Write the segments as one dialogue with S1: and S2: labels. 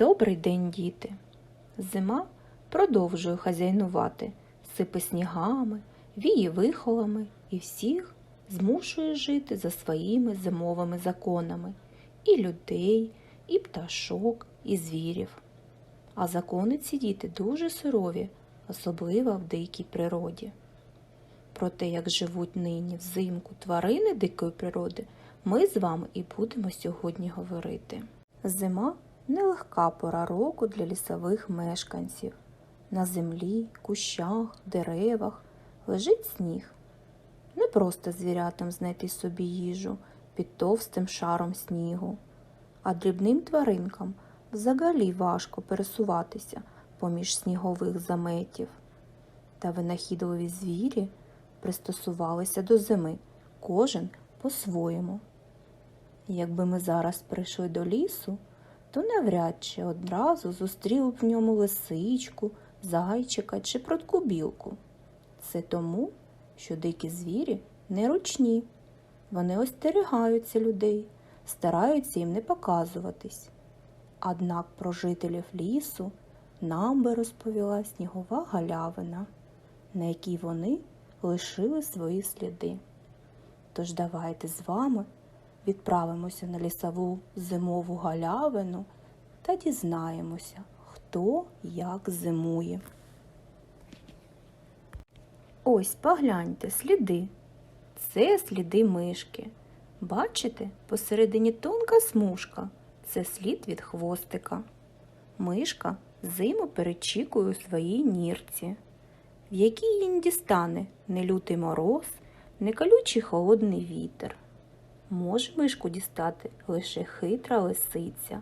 S1: Добрий день, діти! Зима продовжує хазяйнувати, сипе снігами, віє вихолами і всіх змушує жити за своїми зимовими законами і людей, і пташок, і звірів. А закони ці діти дуже сурові, особливо в дикій природі. Про те, як живуть нині взимку тварини дикої природи, ми з вами і будемо сьогодні говорити. Зима нелегка пора року для лісових мешканців. На землі, кущах, деревах лежить сніг. Не просто звірятам знайти собі їжу під товстим шаром снігу, а дрібним тваринкам взагалі важко пересуватися поміж снігових заметів. Та винахідливі звірі пристосувалися до зими, кожен по-своєму. Якби ми зараз прийшли до лісу, то навряд чи одразу зустріли б в ньому лисичку, зайчика чи прудку білку. Це тому, що дикі звірі неручні. Вони остерігаються людей, стараються їм не показуватись. Однак про жителів лісу нам би розповіла снігова галявина, на якій вони лишили свої сліди. Тож давайте з вами відправимося на лісову зимову галявину та дізнаємося, хто як зимує. Ось погляньте сліди. Це сліди мишки. Бачите, посередині тонка смужка. Це слід від хвостика. Мишка зиму перечікує у своїй нірці, в якій не дістане не лютий мороз, не колючий холодний вітер. Може мишку дістати лише хитра лисиця,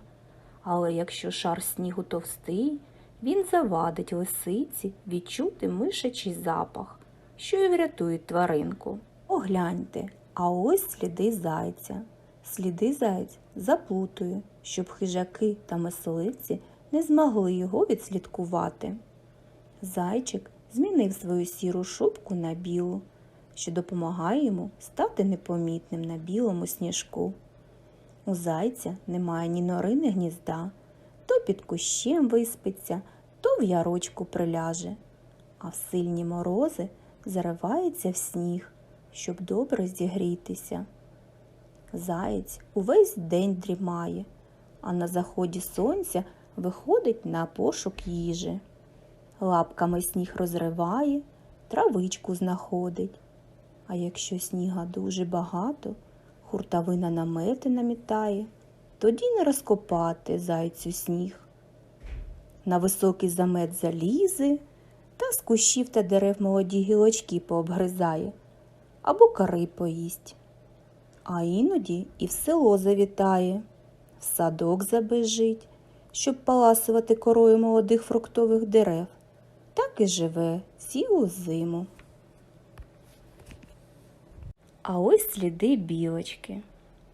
S1: але якщо шар снігу товстий, він завадить лисиці відчути мишачий запах, що й врятує тваринку. Огляньте, а ось сліди зайця. Сліди зайць заплутує, щоб хижаки та мисливці не змогли його відслідкувати. Зайчик змінив свою сіру шубку на білу, що допомагає йому стати непомітним на білому сніжку. У зайця немає ні нори, ні гнізда, то під кущем виспиться, то в ярочку приляже, а в сильні морози заривається в сніг, щоб добре зігрітися. Заєць увесь день дрімає, а на заході сонця виходить на пошук їжі. Лапками сніг розриває, травичку знаходить. А якщо сніга дуже багато, хуртавина намети намітає, тоді не розкопати зайцю сніг. На високий замет залізе та з кущів та дерев молоді гілочки пообгризає або кори поїсть. А іноді і в село завітає, в садок забежить, щоб паласувати корою молодих фруктових дерев. Так і живе цілу зиму. А ось сліди білочки.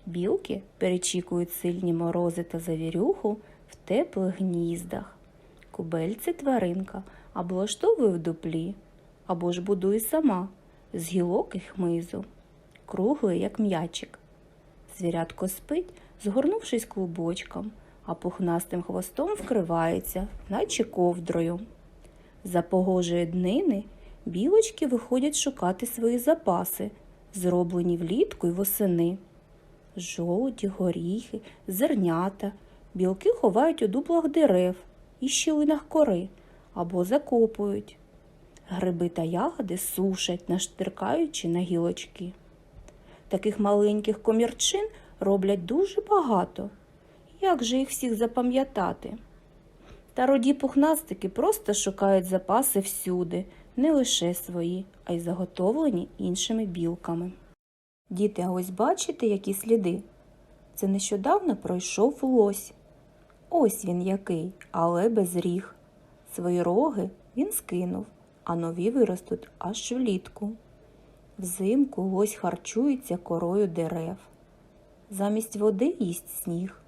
S1: Білки перечікують сильні морози та завірюху в теплих гніздах. Кубельце тваринка або влаштовує в дуплі, або ж будує сама з гілок і хмизу, круглий, як м'ячик. Звірятко спить, згорнувшись клубочком, а пухнастим хвостом вкривається, наче ковдрою. За погожої днини білочки виходять шукати свої запаси, зроблені влітку й восени. Жолуді, горіхи, зернята, білки ховають у дуплах дерев і щілинах кори або закопують. Гриби та ягоди сушать, наштиркаючи на гілочки. Таких маленьких комірчин роблять дуже багато. Як же їх всіх запам'ятати? Та роді пухнастики просто шукають запаси всюди, не лише свої, а й заготовлені іншими білками. Діти, а ось бачите, які сліди? Це нещодавно пройшов лось. Ось він який, але без ріг. Свої роги він скинув, а нові виростуть аж влітку. Взимку лось харчується корою дерев. Замість води їсть сніг.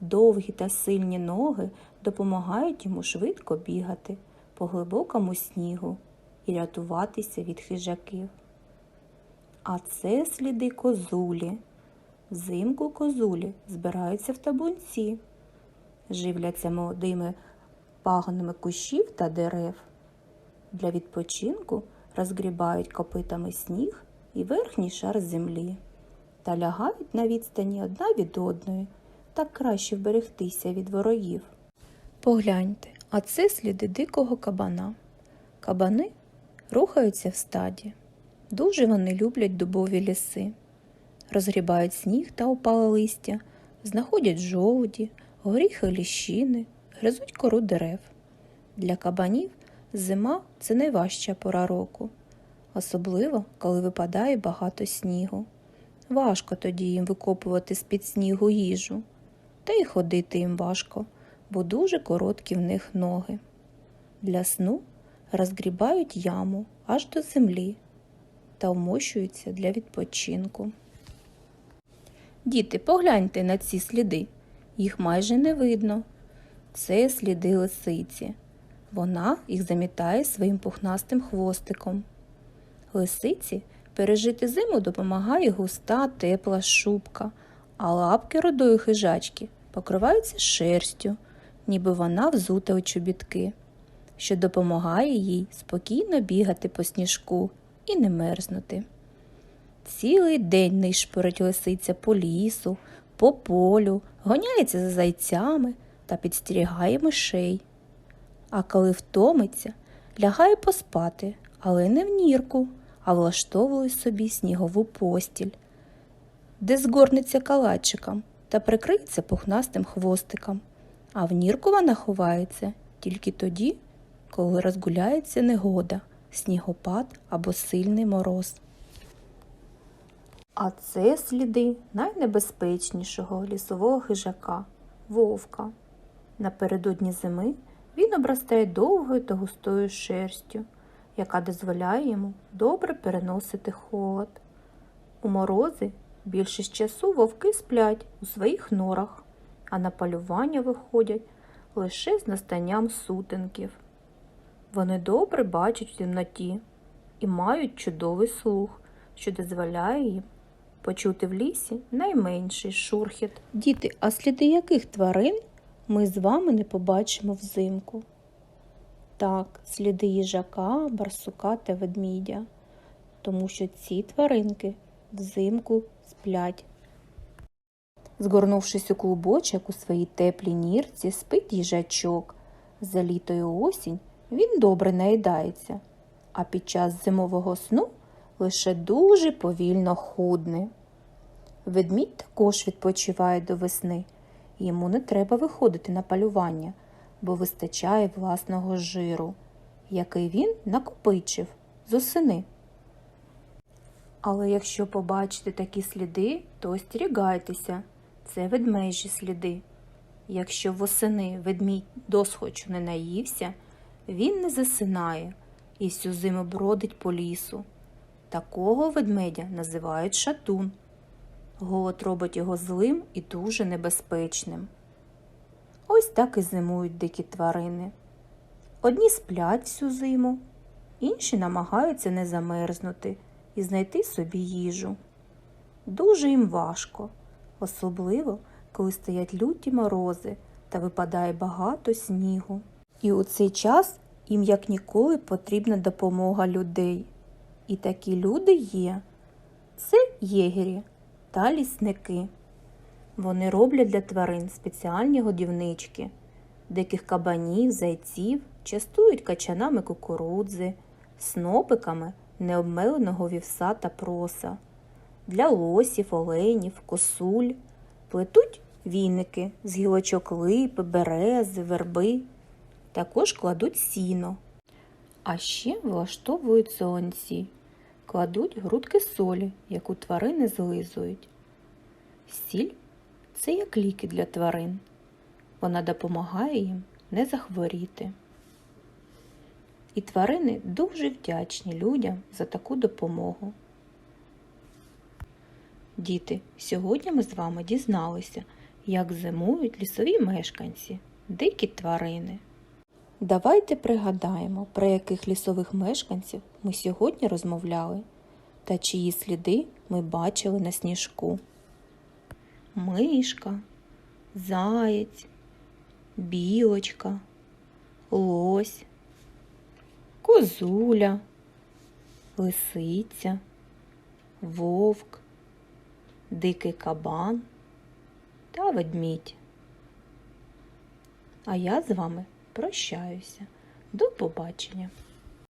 S1: Довгі та сильні ноги допомагають йому швидко бігати по глибокому снігу і рятуватися від хижаків. А це сліди козулі. Взимку козулі збираються в табунці. живляться молодими пагонами кущів та дерев. Для відпочинку розгрібають копитами сніг і верхній шар землі та лягають на відстані одна від одної, так краще вберегтися від ворогів. Погляньте, а це сліди дикого кабана. Кабани рухаються в стаді. Дуже вони люблять дубові ліси, розгрібають сніг та опале листя, знаходять жовуді, горіхи ліщини, гризуть кору дерев. Для кабанів зима це найважча пора року, особливо коли випадає багато снігу. Важко тоді їм викопувати з-під снігу їжу, та й ходити їм важко, бо дуже короткі в них ноги. Для сну розгрібають яму аж до землі та вмощуються для відпочинку. Діти, погляньте на ці сліди. Їх майже не видно. Це сліди лисиці. Вона їх замітає своїм пухнастим хвостиком. Лисиці пережити зиму допомагає густа тепла шубка, а лапки рудої хижачки покриваються шерстю, ніби вона взута у чобітки, що допомагає їй спокійно бігати по сніжку і не мерзнути. Цілий день нишпорить лисиця по лісу, по полю, гоняється за зайцями та підстерігає мишей. А коли втомиться, лягає поспати, але не в нірку, а влаштовує собі снігову постіль, де згорнеться калачиком та прикриється пухнастим хвостиком, а в нірку вона ховається тільки тоді, коли розгуляється негода, снігопад або сильний мороз. А це сліди найнебезпечнішого лісового хижака вовка. Напередодні зими він обростає довгою та густою шерстю, яка дозволяє йому добре переносити холод. У морози більшість часу вовки сплять у своїх норах, а на полювання виходять лише з настанням сутенків. Вони добре бачать в темноті і мають чудовий слух, що дозволяє їм почути в лісі найменший шурхіт. Діти, а сліди яких тварин ми з вами не побачимо взимку? Так, сліди їжака, барсука та ведмідя, тому що ці тваринки взимку сплять. Згорнувшись у клубочок у своїй теплій нірці, спить їжачок. За літо і осінь він добре наїдається, а під час зимового сну лише дуже повільно худне. Ведмідь також відпочиває до весни. Йому не треба виходити на полювання, бо вистачає власного жиру, який він накопичив з осени. Але якщо побачите такі сліди, то остерігайтеся, це ведмежі сліди. Якщо восени ведмідь досхочу не наївся, він не засинає і всю зиму бродить по лісу. Такого ведмедя називають шатун. Голод робить його злим і дуже небезпечним. Ось так і зимують дикі тварини. Одні сплять всю зиму, інші намагаються не замерзнути і знайти собі їжу. Дуже їм важко, особливо, коли стоять люті морози та випадає багато снігу. І у цей час їм як ніколи потрібна допомога людей. І такі люди є. Це єгері та лісники. Вони роблять для тварин спеціальні годівнички, диких кабанів, зайців частують качанами кукурудзи, снопиками необмеленого вівса та проса, для лосів, оленів, косуль, плетуть віники з гілочок липи, берези, верби, також кладуть сіно. А ще влаштовують солонці, кладуть грудки солі, яку тварини злизують. Сіль це як ліки для тварин. Вона допомагає їм не захворіти. І тварини дуже вдячні людям за таку допомогу. Діти, сьогодні ми з вами дізналися, як зимують лісові мешканці, дикі тварини. Давайте пригадаємо, про яких лісових мешканців ми сьогодні розмовляли та чиї сліди ми бачили на сніжку. Мишка, заєць, білочка, лось, козуля, лисиця, вовк, дикий кабан та ведмідь. А я з вами прощаюся. До побачення!